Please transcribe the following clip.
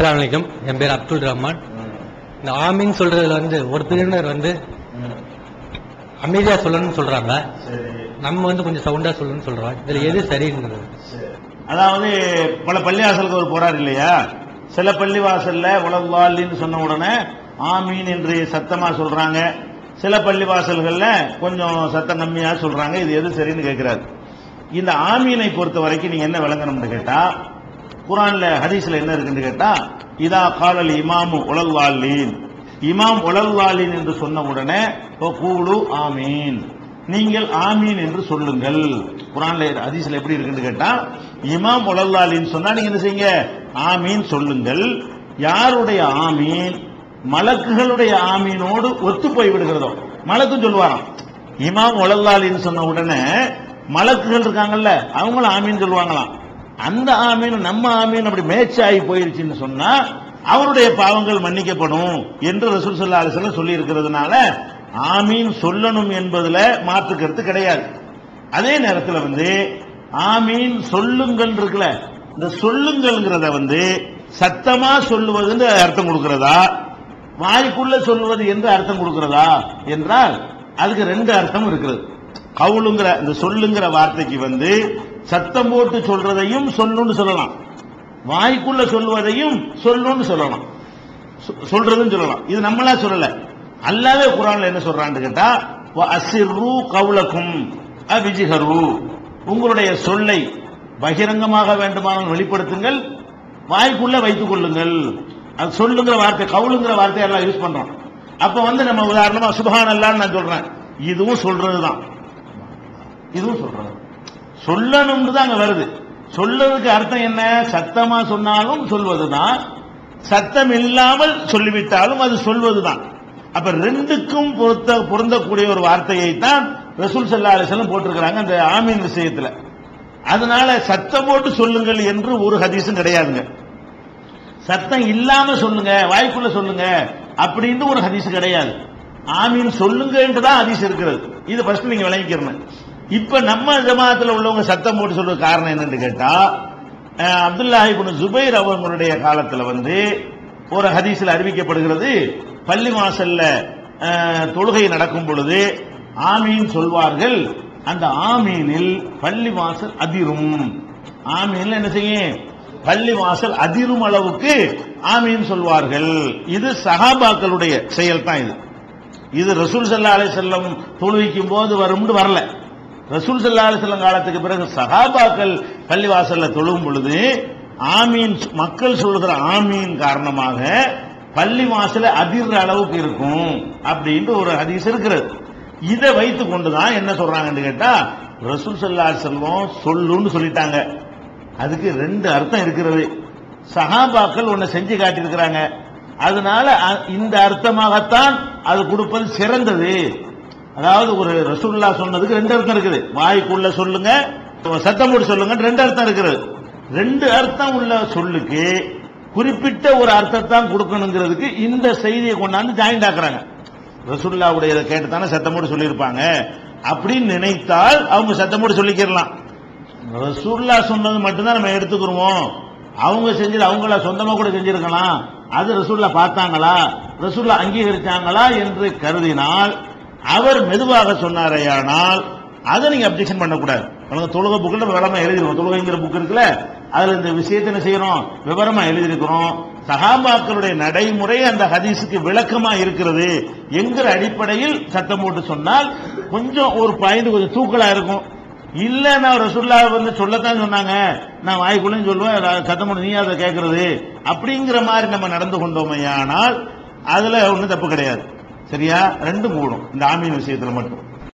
அஸ்லாம் வலைக்கம் என் பேர் அப்துல் ரஹ்மான். இந்த ஆமீன் சொல்றதுல வந்து ஒரு பிரிவினர் வந்து அமைதியா சொல்லணும்னு சொல்றாங்க. நம்ம வந்து கொஞ்சம் சவுண்டா சொல்லணும்னு சொல்றோம். இதுல எது சரிங்கிறது அதாவது பல பள்ளிவாசலுக்கு ஒரு போறார் இல்லையா? சில பள்ளிவாசல்ல உலவாலின்னு சொன்ன உடனே ஆமீன் என்று சத்தமா சொல்றாங்க. சில பள்ளிவாசல்கள்ல கொஞ்சம் சத்தம் கம்மியா சொல்றாங்க. இது எது சரின்னு கேட்கிறாரு. இந்த ஆமீனை பொறுத்த வரைக்கும் நீங்க என்ன விளங்கணும்னு கேட்டா குரான்ல ஹதீஸ்ல என்ன இருக்குன்னு கேட்டா இதா காலல் இமாமு உலல்வாலின் இமாம் உலல்வாலின் என்று சொன்ன உடனே கூடு ஆமீன். நீங்கள் ஆமீன் என்று சொல்லுங்கள். குரான்ல ஹதீஸ்ல எப்படி இருக்குன்னு கேட்டா இமாம் உலல்லாலின்னு சொன்னா நீங்க என்ன செய்யுங்க? ஆமீன் சொல்லுங்கள். யாருடைய ஆமீன்? மலக்குகளுடைய ஆமீனோடு ஒத்து போய் விடுகிறதோ? மலக்கும் சொல்லுவாராம். இமாம் உலல்லாலின்னு சொன்ன உடனே மலக்குகள் இருக்காங்கல்ல அவங்களும் ஆமீன் சொல்லுவாங்களாம். அந்த ஆமீன் நம்ம ஆமீன் அப்படி மேட்ச் ஆகி போயிருச்சுன்னு சொன்னா அவருடைய பாவங்கள் மன்னிக்கப்படும் என்று ரசூல் ஸல்லல்லாஹு அலிசல்ல சொல்லி இருக்கிறதுனால ஆமீன் சொல்லணும் என்பதுல மாற்றுக்கிறது கிடையாது. அதே நேரத்தில் வந்து ஆமீன் சொல்லுங்கள் இருக்குல்ல இந்த சொல்லுங்கள்ங்கிறத வந்து சத்தமா சொல்லுவதுன்னு அர்த்தம் கொடுக்கிறதா? வாய்க்குள்ள சொல்வது என்று அர்த்தம் கொடுக்கிறதா? என்றால் அதுக்கு ரெண்டு அர்த்தம் இருக்கிறது. கவுளுங்கிற இந்த சொல்லுங்கிற வார்த்தைக்கு வந்து சத்தம் போட்டு சொல்றதையும் சொல்லுன்னு சொல்லலாம். வாய்க்குள்ள சொல்லுவதையும் சொல்லுன்னு சொல்லலாம். சொ- சொல்றதுன்னு சொல்லலாம். இது நம்மளா சொல்லல. அல்லாவே குரான்ல என்ன சொல்றான்னு கேட்டா அசிர்ரு கவுலக்கும் அபிஜிஹரு. உங்களுடைய சொல்லை பகிரங்கமாக வேண்டுமானால் வெளிப்படுத்துங்கள் வாய்க்குள்ள வைத்துக் கொள்ளுங்கள். அது சொல்லுங்கிற வார்த்தை கவுளுங்கிற வார்த்தை எல்லாம் யூஸ் பண்றோம். அப்ப வந்து நம்ம உதாரணமா சுபஹான் அல்லான்னு நான் சொல்றேன். இதுவும் சொல்றதுதான். இதுவும் சொல்றது சொல்லணும்னு தான் அங்க வருது. சொல்லதுக்கு அர்த்தம் என்ன? சத்தமா சொன்னாலும் சொல்வதுதான். சத்தம் இல்லாமல் சொல்லிவிட்டாலும் அது சொல்வதுதான். அப்ப ரெண்டுக்கும் பொருத்த பொருந்தக்கூடிய ஒரு வார்த்தையை தான் ரசூல் சல்லா அலிசலம் போட்டிருக்கிறாங்க அந்த ஆமீன் விஷயத்துல. அதனால சத்தம் போட்டு சொல்லுங்கள் என்று ஒரு ஹதீஸும் கிடையாதுங்க. சத்தம் இல்லாம சொல்லுங்க வாய்க்குள்ள சொல்லுங்க அப்படின்னு ஒரு ஹதீஸ் கிடையாது. ஆமீன் சொல்லுங்க தான் ஹதீஸ் இருக்கிறது. இது ஃபர்ஸ்ட் நீங்க விளங்கிக்கிறேன் இப்ப நம்ம ஜமாத்துல உள்ளவங்க சத்தம் போட்டு சொல்ற காரணம் என்னன்னு கேட்டா அப்துல்லாஹி குன் ஜுபைர் அவங்களுடைய காலத்துல வந்து ஒரு ஹதீஸில் அறிவிக்கப்படுகிறது பள்ளி வாசல்ல தொழுகை நடக்கும் பொழுது ஆமீன் சொல்வார்கள். அந்த ஆமீனில் பள்ளி வாசல் அதிரும். ஆமீன்ல என்ன செய்யும்? பள்ளி வாசல் அதிரும் அளவுக்கு ஆமீன் சொல்வார்கள். இது சஹாபாக்களுடைய செயல் தான் இது. இது ரசூல் சல்லா அலை செல்லம் தொழுவிக்கும் போது வரும்னு வரல. ரசூல் சல்லா அலை காலத்துக்கு பிறகு சகாபாக்கள் பள்ளிவாசல்ல தொழும் பொழுது ஆமீன் மக்கள் சொல்லுகிற ஆமீன் காரணமாக பள்ளி வாசல அதிர்ற அளவுக்கு இருக்கும் அப்படின்ட்டு ஒரு ஹதீஸ் இருக்கிறது. இதை வைத்து கொண்டுதான் என்ன சொல்றாங்கன்னு கேட்டா ரசூல் சல்லா செல்வம் சொல்லுன்னு சொல்லிட்டாங்க. அதுக்கு ரெண்டு அர்த்தம் இருக்கிறது. சகாபாக்கள் ஒன்னு செஞ்சு காட்டியிருக்கிறாங்க. அதனால அ- இந்த அர்த்தமாகத்தான் அது கொடுப்பது சிறந்தது. அதாவது ஒரு ரசூல்லா சொன்னதுக்கு ரெண்டு அர்த்தம் இருக்குது. வாய்க்குள்ள சொல்லுங்க சத்தம் போட்டு சொல்லுங்க ரெண்டு அர்த்தம் இருக்கிறது ரெண்டு அர்த்தம் உள்ள சொல்லுக்கு குறிப்பிட்ட ஒரு அர்த்தத்தான் கொடுக்கணுங்கிறதுக்கு இந்த செய்தியை கொண்டாந்து ஜாயிண்ட் ஆக்குறாங்க. ரசுல்லாவுடைய இதை கேட்டு தானே சத்தம் போட்டு சொல்லியிருப்பாங்க. அப்படின்னு நினைத்தால் அவங்க சத்தம் சொல்லிக்கிறலாம் ரசூல்லா சொன்னது மட்டும்தான் நம்ம எடுத்துக்கிறோம்? அவங்க செஞ்சது அவங்கள சொந்தமாக கூட செஞ்சிருக்கலாம். அது ரசூல்லா பார்த்தாங்களா? ரசூல்லா அங்கீகரித்தாங்களா என்று கருதினால் அவர் மெதுவாக சொன்னாரேயானால் அதை நீங்க அப்ஜெக்ஷன் பண்ணக்கூடாது. உனக்கு தொழுக புக்கில் விவரமா எழுதிருக்கோம். தொழுகைங்கிற புக் இருக்குல்ல அதுல இந்த விஷயத்தை என்ன செய்யறோம்? விவரமா எழுதியிருக்கிறோம். சகாபாக்களுடைய நடைமுறை அந்த ஹதீஸுக்கு விளக்கமா இருக்கிறது என்கிற அடிப்படையில் சத்தம் போட்டு சொன்னால் கொஞ்சம் ஒரு பாயிண்ட் கொஞ்சம் தூக்கலா இருக்கும். இல்ல நான் ரசுல்லா வந்து சொல்லத்தான் சொன்னாங்க. நான் வாய்க்குள்ளேன்னு சொல்லுவேன் சத்தம் போட்டு நீ அதை கேட்கறது அப்படிங்கிற மாதிரி நம்ம நடந்து கொண்டோமையானால் அதுல ஒன்றும் தப்பு கிடையாது. சரியா? ரெண்டும் கூடும் இந்த ஆமீன் விஷயத்துல மட்டும்.